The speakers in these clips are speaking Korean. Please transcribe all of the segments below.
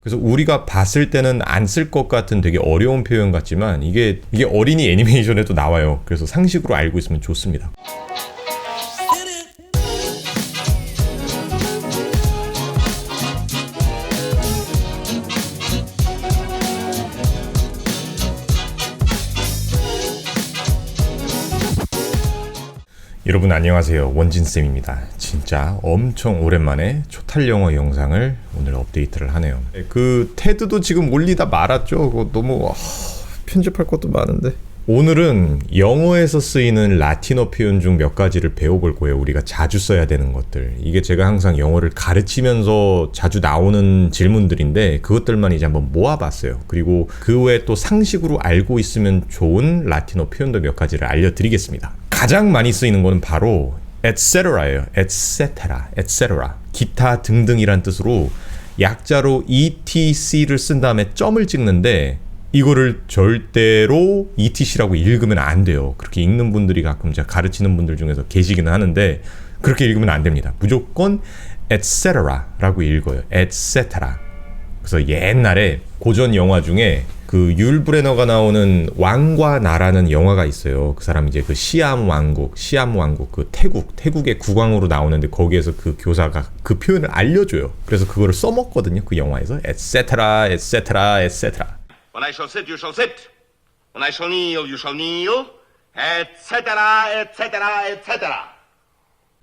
그래서 우리가 봤을 때는 안 쓸 것 같은 되게 어려운 표현 같지만 이게 이게 어린이 애니메이션에도 나와요. 그래서 상식으로 알고 있으면 좋습니다. 여러분 안녕하세요 원진쌤입니다 진짜 엄청 오랜만에 초탈 영어 영상을 오늘 업데이트를 하네요 그 테드도 지금 올리다 말았죠 너무 아, 편집할 것도 많은데 오늘은 영어에서 쓰이는 라틴어 표현 중 몇 가지를 배워볼 거예요. 우리가 자주 써야 되는 것들. 이게 제가 항상 영어를 가르치면서 자주 나오는 질문들인데 그것들만 이제 한번 모아봤어요. 그리고 그 외에 또 상식으로 알고 있으면 좋은 라틴어 표현도 몇 가지를 알려드리겠습니다. 가장 많이 쓰이는 거는 바로 etcetera예요. etc. etc. 기타 등등이란 뜻으로 약자로 etc를 쓴 다음에 점을 찍는데 이거를 절대로 ETC라고 읽으면 안 돼요. 그렇게 읽는 분들이 가끔 제가 가르치는 분들 중에서 계시기는 하는데 그렇게 읽으면 안 됩니다. 무조건 etcetera라고 읽어요. etc. 그래서 옛날에 고전 영화 중에 그 율브레너가 나오는 왕과 나라는 영화가 있어요. 그 사람 이제 그 시암 왕국, 시암 왕국 그 태국, 태국의 국왕으로 나오는데 거기에서 그 교사가 그 표현을 알려줘요. 그래서 그거를 써먹거든요. 그 영화에서 etc. etc. etc. When I shall sit, you shall sit. When I shall kneel, you shall kneel, etc., etc., etc.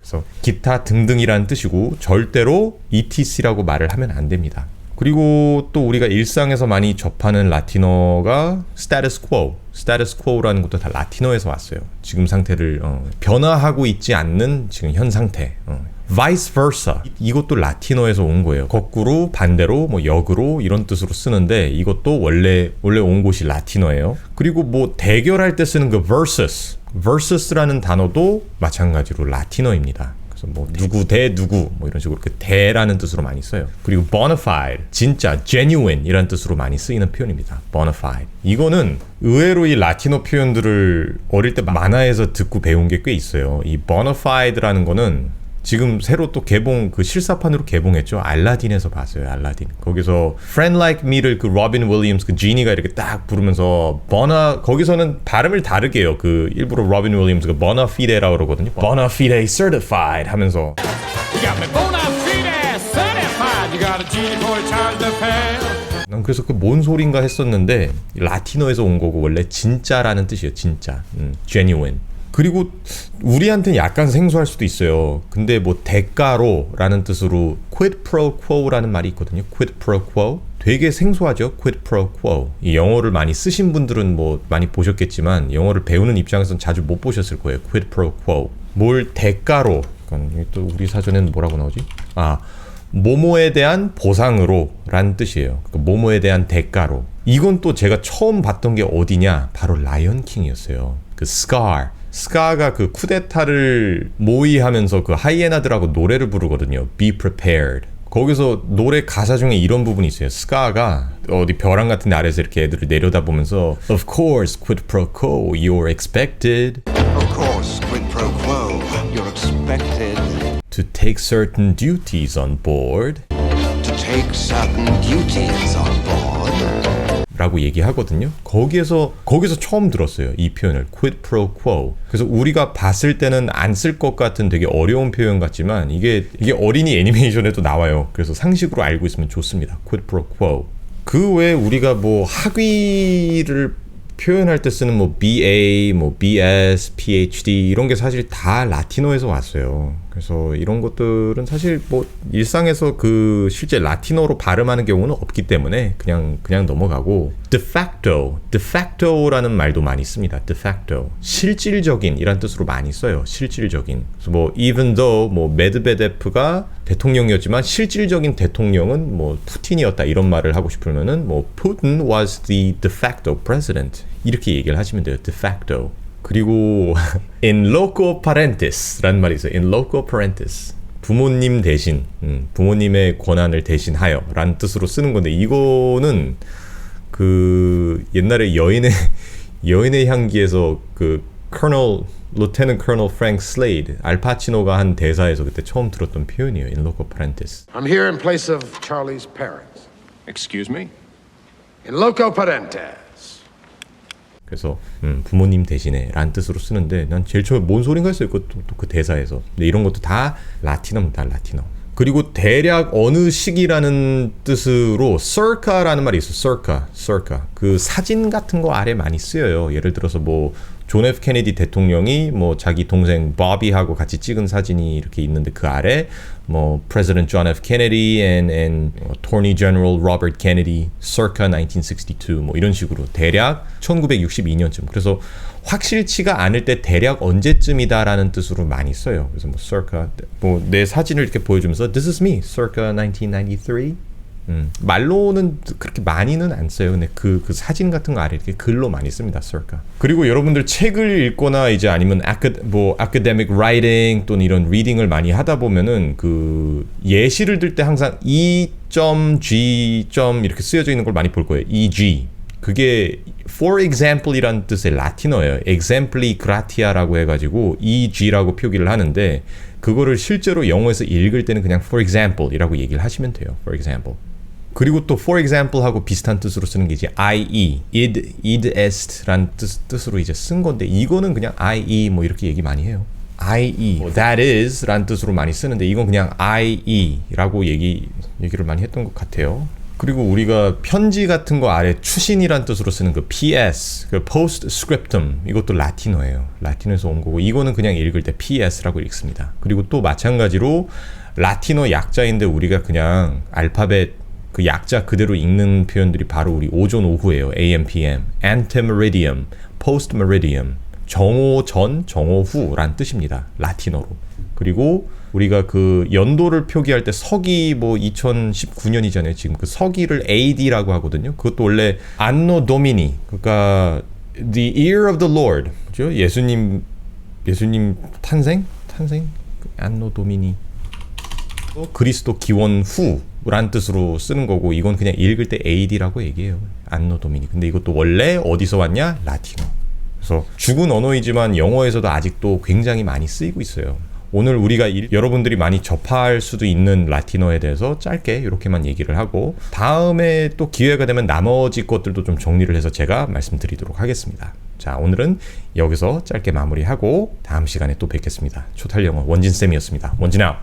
그래서 기타 등등이라는 뜻이고 절대로 etc라고 말을 하면 안 됩니다. 그리고 또 우리가 일상에서 많이 접하는 라틴어가 status quo, status quo라는 것도 다 라틴어에서 왔어요. 지금 상태를 어, 변화하고 있지 않는 지금 현 상태. 어. vice versa 이것도 라틴어에서 온 거예요. 거꾸로 반대로 뭐 역으로 이런 뜻으로 쓰는데 이것도 원래 원래 온 곳이 라틴어예요. 그리고 뭐 대결할 때 쓰는 그 versus versus라는 단어도 마찬가지로 라틴어입니다. 그래서 뭐 누구 대 누구 뭐 이런 식으로 그 대라는 뜻으로 많이 써요. 그리고 bonafide 진짜 genuine 이란 뜻으로 많이 쓰이는 표현입니다. bonafide 이거는 의외로 이 라틴어 표현들을 어릴 때 만화에서 듣고 배운 게 꽤 있어요. 이 bonafide라는 거는 지금 새로 또 개봉 그 실사판으로 개봉했죠. 알라딘에서 봤어요. 알라딘. 거기서 Friend Like Me를 그 로빈 윌리엄스 그 지니가 이렇게 딱 부르면서 버나 거기서는 발음을 다르게 해요. 그 일부러 로빈 윌리엄스가 버나 피데라고 그러거든요. 버나 피데 certified 하면서 pay. 난 그래서 그 뭔 소린가 했었는데 라틴어에서 온 거고 원래 진짜라는 뜻이에요. 진짜. 음, genuine. 그리고 우리한테는 약간 생소할 수도 있어요. 근데 뭐 대가로라는 뜻으로 quid pro quo라는 말이 있거든요. quid pro quo. 되게 생소하죠. quid pro quo. 이 영어를 많이 쓰신 분들은 뭐 많이 보셨겠지만 영어를 배우는 입장에서는 자주 못 보셨을 거예요. quid pro quo. 뭘 대가로. 그러니까 또 우리 사전에는 뭐라고 나오지? 아, 모모에 대한 보상으로 라는 뜻이에요. 그 모모에 대한 대가로. 이건 또 제가 처음 봤던 게 어디냐? 바로 라이언 킹이었어요. 그 scar. 스카가 그 쿠데타를 모의하면서 그 하이에나들하고 노래를 부르거든요. Be prepared. 거기서 노래 가사 중에 이런 부분이 있어요. 스카가 어디 벼랑 같은 데 아래서 이렇게 애들을 내려다보면서 Of course, quid pro quo, you're expected Of course, quid pro quo. You're expected to take certain duties on board to take certain duties. 라고 얘기하거든요. 거기에서 거기서 처음 들었어요. 이 표현을 quid pro quo. 그래서 우리가 봤을 때는 안 쓸 것 같은 되게 어려운 표현 같지만 이게 이게 어린이 애니메이션에도 나와요. 그래서 상식으로 알고 있으면 좋습니다. quid pro quo. 그 외에 우리가 뭐 학위를 표현할 때 쓰는 뭐 BA, 뭐 BS, PhD 이런 게 사실 다 라틴어에서 왔어요. 그래서 이런 것들은 사실 뭐 일상에서 그 실제 라틴어로 발음하는 경우는 없기 때문에 그냥 그냥 넘어가고 de facto, de facto라는 말도 많이 씁니다. de facto 실질적인 이란 뜻으로 많이 써요. 실질적인. 그래서 뭐 even though 뭐 메드베데프가 대통령이었지만 실질적인 대통령은 뭐 푸틴이었다 이런 말을 하고 싶으면은 뭐 Putin was the de facto president 이렇게 얘기를 하시면 돼요. de facto. 그리고 in loco parentis 라는 말이 있어요. in loco parentis. 부모님 대신, 음, 부모님의 권한을 대신하여 라는 뜻으로 쓰는 건데 이거는 그 옛날에 여인의 여인의 향기에서 그 Colonel Lieutenant Colonel Frank Slade 알파치노가 한 대사에서 그때 처음 들었던 표현이에요. in loco parentis. I'm here in place of Charlie's parents. Excuse me? In loco parentes. 그래서 음, 부모님 대신에 라는 뜻으로 쓰는데 난 제일 처음에 뭔 소린가 했어요. 그것도 또그 대사에서. 근데 이런 것도 다 라틴어입니다. 라틴어. 그리고 대략 어느 시기라는 뜻으로 circa라는 말이 있어. circa, circa. 그 사진 같은 거 아래 많이 쓰여요. 예를 들어서 뭐 존 F 케네디 대통령이 뭐 자기 동생 버비하고 같이 찍은 사진이 이렇게 있는데 그 아래 뭐 President John F. Kennedy and, and Attorney General Robert Kennedy circa 1962 뭐 이런 식으로 대략 1962년쯤. 그래서 확실치가 않을 때 대략 언제쯤이다라는 뜻으로 많이 써요. 그래서 뭐 circa 뭐 내 사진을 이렇게 보여주면서 This is me circa 1993 음, 말로는 그렇게 많이는 안 써요. 근데 그, 그 사진 같은 거 아래 이렇게 글로 많이 씁니다. circa. 그리고 여러분들 책을 읽거나 이제 아니면 아카, 뭐 academic 또는 이런 리딩을 많이 하다 보면은 그 예시를 들 때 항상 E.G. 이렇게 쓰여져 있는 걸 많이 볼 거예요. E.G. 그게 for example이란 뜻의 라틴어예요. exempli gratia라고 해가지고 EG라고 표기를 하는데 그거를 실제로 영어에서 읽을 때는 그냥 for example이라고 얘기를 하시면 돼요. for example. 그리고 또 for example 하고 비슷한 뜻으로 쓰는 게 이제 ie, id, id est란 뜻, 뜻으로 이제 쓴 건데 이거는 그냥 ie 뭐 이렇게 얘기 많이 해요. ie, 뭐 that is란 뜻으로 많이 쓰는데 이건 그냥 ie라고 얘기 얘기를 많이 했던 것 같아요. 그리고 우리가 편지 같은 거 아래 추신이란 뜻으로 쓰는 그 PS, 그 postscriptum 이것도 라틴어예요. 라틴어에서 온 거고 이거는 그냥 읽을 때 PS라고 읽습니다. 그리고 또 마찬가지로 라틴어 약자인데 우리가 그냥 알파벳 그 약자 그대로 읽는 표현들이 바로 우리 오전 오후예요. AM, PM, antemeridium, postmeridium, 정오 전, 정오 후란 뜻입니다. 라틴어로. 그리고 우리가 그 연도를 표기할 때 서기 뭐 2019년이잖아요. 지금 그 서기를 AD라고 하거든요. 그것도 원래 안노 도미니 그러니까 the year of the Lord. 그죠? 예수님 예수님 탄생? 탄생? 안노 도미니. 또 그리스도 기원 후 란 뜻으로 쓰는 거고 이건 그냥 읽을 때 AD라고 얘기해요. 안노 도미니. 근데 이것도 원래 어디서 왔냐? 라틴어. 그래서 죽은 언어이지만 영어에서도 아직도 굉장히 많이 쓰이고 있어요. 오늘 우리가 일- 여러분들이 많이 접할 수도 있는 라틴어에 대해서 짧게 이렇게만 얘기를 하고 다음에 또 기회가 되면 나머지 것들도 좀 정리를 해서 제가 말씀드리도록 하겠습니다. 자, 오늘은 여기서 짧게 마무리하고 다음 시간에 또 뵙겠습니다. 초탈 영어 원진 쌤이었습니다. 원진 아웃.